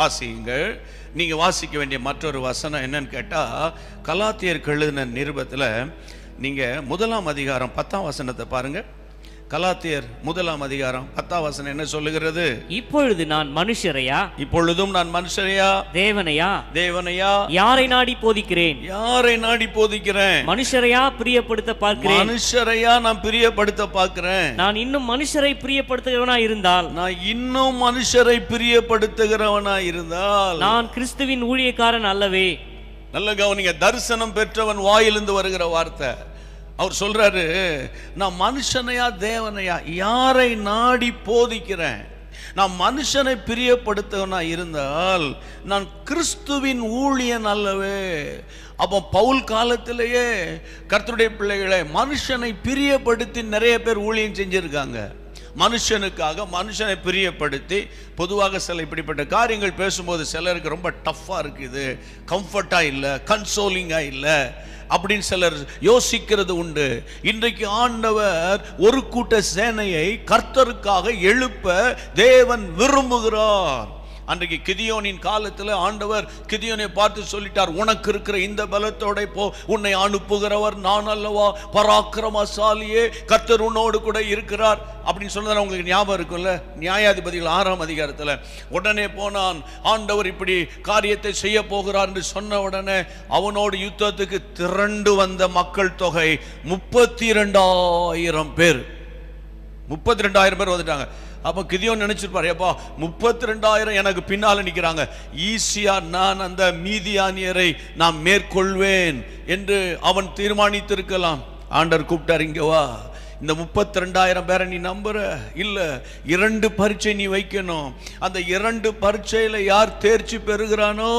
வாசியுங்கள். நீங்கள் வாசிக்க வேண்டிய மற்றொரு வசனம் என்னன்னு கேட்டால் கலாத்தியர் எழுதின நிருபத்தில் நீங்கள் முதலாம் அதிகாரம் பத்தாம் வசனத்தை பாருங்கள் கலாத்தியர் முதலாம் அதிகாரம் பத்தாம் வசனம் என்ன சொல்லுகிறது? இப்பொழுது நான் மனுஷரையா? இப்பொழுதும் நான் மனுஷரையா? தேவனையா? தேவனையா? யாரை நாடி போதிக்கிறேன்? யாரை நாடி போதிக்கிறேன்? மனுஷரையா பிரியப்படுத்த பார்க்கிறேன்? மனுஷரையா நான் பிரியப்படுத்த பார்க்கிறேன். நான் இன்னும் மனுஷரை பிரியப்படுத்துகிறவனா இருந்தால்? நான் இன்னும் மனுஷரை பிரியப்படுத்துகிறவனா இருந்தால்? நான் கிறிஸ்துவின் ஊழியக்காரன் அல்லவே. நல்ல கவனிங்க தரிசனம் பெற்றவன் வாயிலிருந்து வருகிற வார்த்தை. அவர் சொல்றாரு நான் மனுஷனையா தேவனையா யாரை நாடி போதிக்கிறேன்? நான் மனுஷனை பிரியப்படுத்தவனா இருந்தால் நான் கிறிஸ்துவின் ஊழியன் அல்லவே. அப்போ பவுல் காலத்திலேயே கர்த்தருடைய பிள்ளைகளை மனுஷனை பிரியப்படுத்தி நிறைய பேர் ஊழியம் செஞ்சுருக்காங்க. மனுஷனுக்காக மனுஷனை பிரியப்படுத்தி பொதுவாக சில இப்படிப்பட்ட காரியங்கள் பேசும்போது சிலருக்கு ரொம்ப டஃப்பாக இருக்குது. கம்ஃபர்ட்டாக இல்லை கன்சோலிங்காக இல்லை அப்படின்னு சிலர் யோசிக்கிறது உண்டு. இன்றைக்கு ஆண்டவர் ஒரு கூட்ட சேனையை கர்த்தருக்காக எழுப்ப தேவன் விரும்புகிறார். அன்றைக்கு கிதியோனின் காலத்தில் ஆண்டவர் கிதியோனை பார்த்து சொல்லிட்டார் உனக்கு இருக்கிற இந்த பலத்தோட போ உன்னை அனுப்புகிறவர் நான் அல்லவா? பராக்கிரமசாலியே கத்தர் உன்னோடு கூட இருக்கிறார். அப்படின்னு சொன்னதால் உங்களுக்கு ஞாபகம் இருக்கும்ல? நியாயாதிபதிகள் ஆறாம் அதிகாரத்தில் உடனே போனான் ஆண்டவர் இப்படி காரியத்தை செய்ய போகிறார் என்று சொன்ன உடனே அவனோடு யுத்தத்துக்கு திரண்டு வந்த மக்கள் தொகை முப்பத்தி ரெண்டாயிரம் பேர். முப்பத்தி ரெண்டாயிரம் பேர் வந்துட்டாங்க. அப்போ கிதியோன் நினைச்சிருப்பாரு ஏப்பா முப்பத்தி ரெண்டாயிரம் எனக்கு பின்னால் நிற்கிறாங்க ஈஸியா நான் அந்த மீதியானியரை நான் மேற்கொள்வேன் என்று அவன் தீர்மானித்திருக்கலாம். ஆண்டர் கூப்பிட்டார் இங்கே வா. இந்த முப்பத்தி ரெண்டாயிரம் பேரை நீ நம்புற? இல்லை இரண்டு பரீட்சை நீ வைக்கணும். அந்த இரண்டு பரீட்சையில் யார் தேர்ச்சி பெறுகிறானோ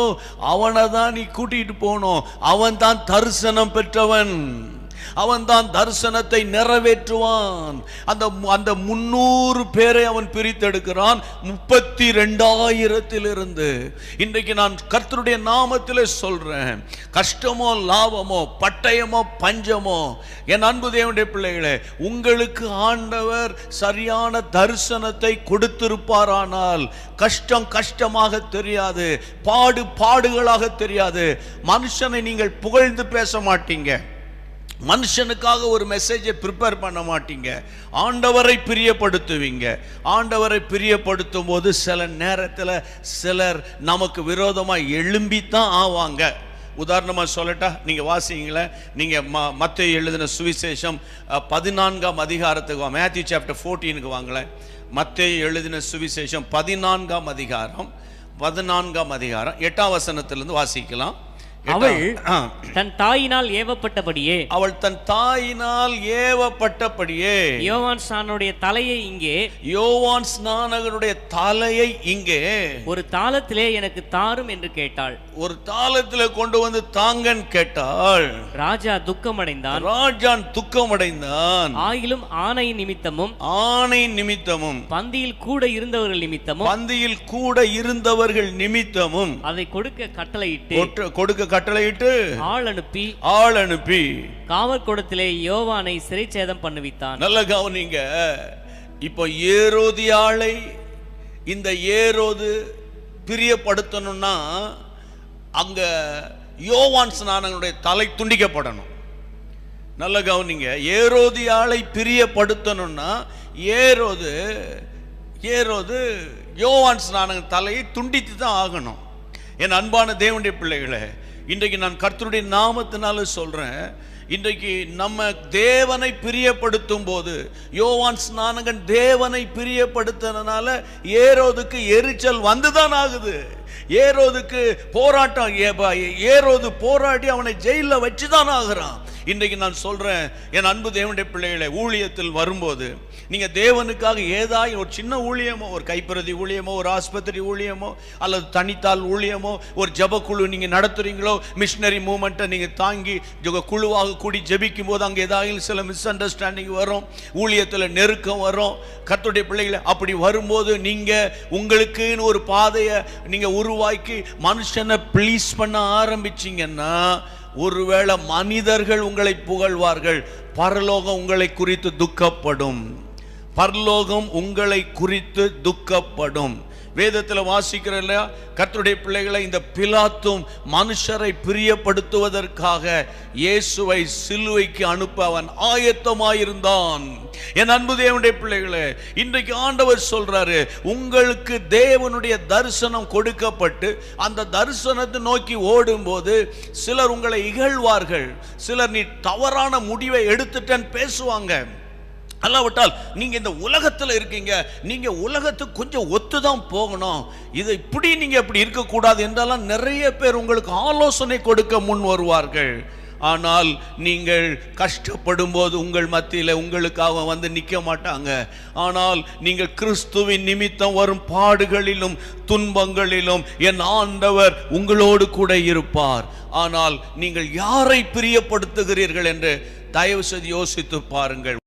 அவனை தான் நீ கூட்டிகிட்டு போகணும். அவன் தான் தரிசனம் பெற்றவன். அவன் தான் தரிசனத்தை நிறைவேற்றுவான். அந்த அந்த முன்னூறு பேரை அவன் பிரித்தெடுக்கிறான். முப்பத்தி ரெண்டாயிரத்திலிருந்து இன்றைக்கு நான் கர்த்தருடைய நாமத்திலே சொல்றேன். கஷ்டமோ லாபமோ பட்டயமோ பஞ்சமோ என் அன்பு தேவனுடைய பிள்ளைகளே உங்களுக்கு ஆண்டவர் சரியான தரிசனத்தை கொடுத்திருப்பாரானால் கஷ்டம் கஷ்டமாக தெரியாது பாடு பாடுகளாக தெரியாது. மனுஷனை நீங்கள் புகழ்ந்து பேச மாட்டீங்க. மனுஷனுக்காக ஒரு மெசேஜை ப்ரிப்பேர் பண்ண மாட்டீங்க. ஆண்டவரை பிரியப்படுத்துவீங்க. ஆண்டவரை பிரியப்படுத்தும் போது சில நேரத்தில் சிலர் நமக்கு விரோதமாக எழும்பித்தான் ஆவாங்க. உதாரணமாக சொல்லட்டா நீங்கள் வாசிங்களேன். நீங்கள் ம மற்ற எழுதின சுவிசேஷம் பதினான்காம் அதிகாரத்துக்கு வா மேத்யூ சாப்டர் ஃபோர்டீனுக்கு வாங்களேன். மற்ற எழுதின சுவிசேஷம் பதினான்காம் அதிகாரம் பதினான்காம் அதிகாரம் எட்டாம் வசனத்திலிருந்து வாசிக்கலாம். அவள். தன் தாயினால் ஏவப்பட்டபடியே அவள் தன் தாயினால் ஏவப்பட்டபடியே யோவான் சானுடைய தலையை இங்கே யோவான் ஸ்நானகனுடைய தலையை இங்கே ஒரு தாளத்திலே எனக்கு தாரும் என்று கேட்டாள். ஒரு தாளத்துல கொண்டு வந்து தாங்கன்னு கேட்டாள். ராஜா துக்கமடைந்தான். ராஜான் துக்கமடைந்தான். ஆயிலும் ஆணை நிமித்தமும் ஆணை நிமித்தமும் பந்தியில் கூட இருந்தவர்கள் நிமித்தமும் பந்தியில் கூட இருந்தவர்கள் நிமித்தமும் அதை கொடுக்க கட்டளையிட்டு கொடுக்க கட்டளையிட்டு ஆள் அனுப்பி ஆள் அனுப்பி காவல் கூடத்திலே யோவானை சிறைச்சேதம் பண்ணுவித்தான். நல்ல கவனிங்க. இப்போ ஏரோதியாளை இந்த ஏரோது பிரியப்படுத்தணும்னா அங்க யோவான் ஸ்நானங்களுடைய தலை துண்டிக்கப்படணும். நல்ல கவனிங்க. ஏரோதியாளை பிரியப்படுத்தணும்னா ஏரோது ஏரோது யோவான் ஸ்நானங்க தலையை துண்டித்து தான் ஆகணும். என் அன்பான தேவனுடைய பிள்ளைகளே இன்றைக்கு நான் கர்த்தருடைய நாமத்தினால சொல்றேன். இன்றைக்கு நம்ம தேவனை பிரியப்படுத்தும் போது யோவான் ஸ்நானகன் தேவனை பிரியப்படுத்தினால ஏரோதுக்கு எரிச்சல் வந்துதான் ஆகுது. ஏரோதுக்கு போராட்டம் ஏ- ஏரோது போராடி அவனை ஜெயிலில் வச்சுதான் ஆகிறான். இன்றைக்கு நான் சொல்கிறேன் என் அன்பு தேவனுடைய பிள்ளைகளை ஊழியத்தில் வரும்போது நீங்கள் தேவனுக்காக ஏதாவது ஒரு சின்ன ஊழியமோ ஒரு கைப்பிரதி ஊழியமோ ஒரு ஆஸ்பத்திரி ஊழியமோ அல்லது தனித்தாள் ஊழியமோ ஒரு ஜபக்குழு நீங்கள் நடத்துகிறீங்களோ மிஷினரி மூமெண்ட்டை நீங்கள் தாங்கி குழுவாக கூடி ஜபிக்கும் போது அங்கே ஏதாவது சில மிஸ் அண்டர்ஸ்டாண்டிங் வரும் ஊழியத்தில் நெருக்கம் வரும். கத்துடைய பிள்ளைகளை அப்படி வரும்போது நீங்கள் உங்களுக்குன்னு ஒரு பாதையை நீங்கள் உருவாக்கி மனுஷனை ப்ளீஸ் பண்ண ஆரம்பிச்சிங்கன்னா ஒருவேளை மனிதர்கள் உங்களை புகழ்வார்கள் பரலோகம் உங்களை குறித்து துக்கப்படும். பரலோகம் உங்களை குறித்து துக்கப்படும். வேதத்தில் வாசிக்கிற இல்லையா? கர்த்தருடைய பிள்ளைகளை இந்த பிலாத்தும் மனுஷரை பிரியப்படுத்துவதற்காக இயேசுவை சிலுவைக்கு அனுப்ப அவன் ஆயத்தமாயிருந்தான். என் அன்பு தேவனுடைய பிள்ளைகளே இன்றைக்கு ஆண்டவர் சொல்றாரு உங்களுக்கு தேவனுடைய தரிசனம் கொடுக்கப்பட்டு அந்த தரிசனத்தை நோக்கி ஓடும்போது சிலர் உங்களை இகழ்வார்கள் சிலர் நீ தவறான முடிவை எடுத்துட்டேன்னு பேசுவாங்க. அல்லாவிட்டால் நீங்கள் இந்த உலகத்தில் இருக்கீங்க நீங்கள் உலகத்துக்கு கொஞ்சம் ஒத்து தான் போகணும். இது இப்படி நீங்கள் இப்படி இருக்கக்கூடாது என்றெல்லாம் நிறைய பேர் உங்களுக்கு ஆலோசனை கொடுக்க முன் வருவார்கள். ஆனால் நீங்கள் கஷ்டப்படும் போது உங்கள் மத்தியில் உங்களுக்காக வந்து நிற்க மாட்டாங்க. ஆனால் நீங்கள் கிறிஸ்துவின் நிமித்தம் வரும் பாடுகளிலும் துன்பங்களிலும் என் ஆண்டவர் உங்களோடு கூட இருப்பார். ஆனால் நீங்கள் யாரை பிரியப்படுத்துகிறீர்கள் என்று தயவு செய்து யோசித்து பாருங்கள்.